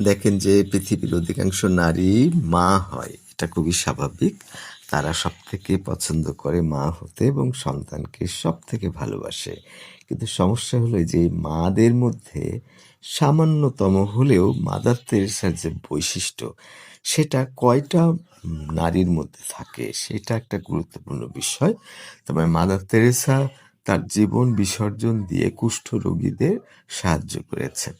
দেখেন যে পৃথিবীর অধিকাংশ নারী মা হয়, এটা খুবই স্বাভাবিক। তারা সব থেকে পছন্দ করে মা হতে এবং সন্তানকে সব থেকে ভালোবাসে। কিন্তু সমস্যা হলো যে মাদের মধ্যে সামান্যতম হলেও মাদার তেরেসার যে বৈশিষ্ট্য, সেটা কয়টা নারীর মধ্যে থাকে, সেটা একটা গুরুত্বপূর্ণ বিষয়। তবে মাদার তেরেসা তার জীবন বিসর্জন দিয়ে কুষ্ঠ রোগীদের সাহায্য করেছেন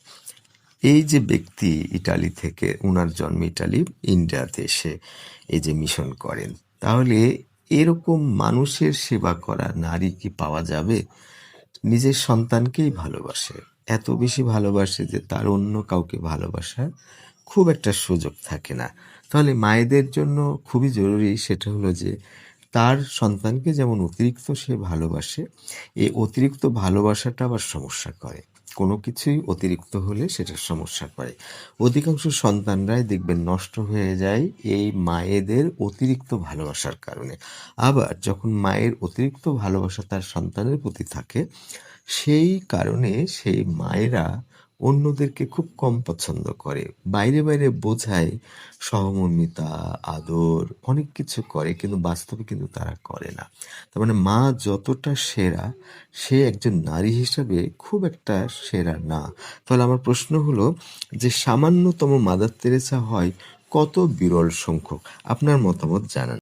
এই যে ব্যক্তি ইটালি থেকে, উনার জন্ম ইটালি, ইন্ডিয়াতে এসে এই যে মিশন করেন, তাহলে এরকম মানুষের সেবা করা নারী কি পাওয়া যাবে? নিজের সন্তানকেই ভালোবাসে, এত বেশি ভালোবাসে যে তার অন্য কাউকে ভালোবাসার খুব একটা সুযোগ থাকে না। তাহলে মায়েদের জন্য খুবই জরুরি সেটা হলো যে তার সন্তানকে যেমন অতিরিক্ত সে ভালোবাসে এই অতিরিক্ত ভালোবাসাটা আবার সমস্যা করে। কোনো কিছুই অতিরিক্ত হলে সেটা সমস্যা করে। অধিকাংশ সন্তানরাই দেখবেন নষ্ট হয়ে যায় এই মায়েদের অতিরিক্ত ভালোবাসার কারণে। আবার যখন মায়ের অতিরিক্ত ভালোবাসা তার সন্তানের প্রতি থাকে, সেই কারণে সেই মায়েরা অন্যদেরকে খুব কম পছন্দ করে। বাইরে বাইরে বোঝায় সহমর্মিতা, আদর, অনেক কিছু করে, কিন্তু বাস্তবে কিন্তু তারা করে না। তার মানে মা যতটা সেরা, সে একজন নারী হিসাবে খুব একটা সেরা না। তাহলে আমার প্রশ্ন হলো যে সামান্যতম মাদার তেরেসা হয় কত বিরল সংখ্যক? আপনার মতামত জানান।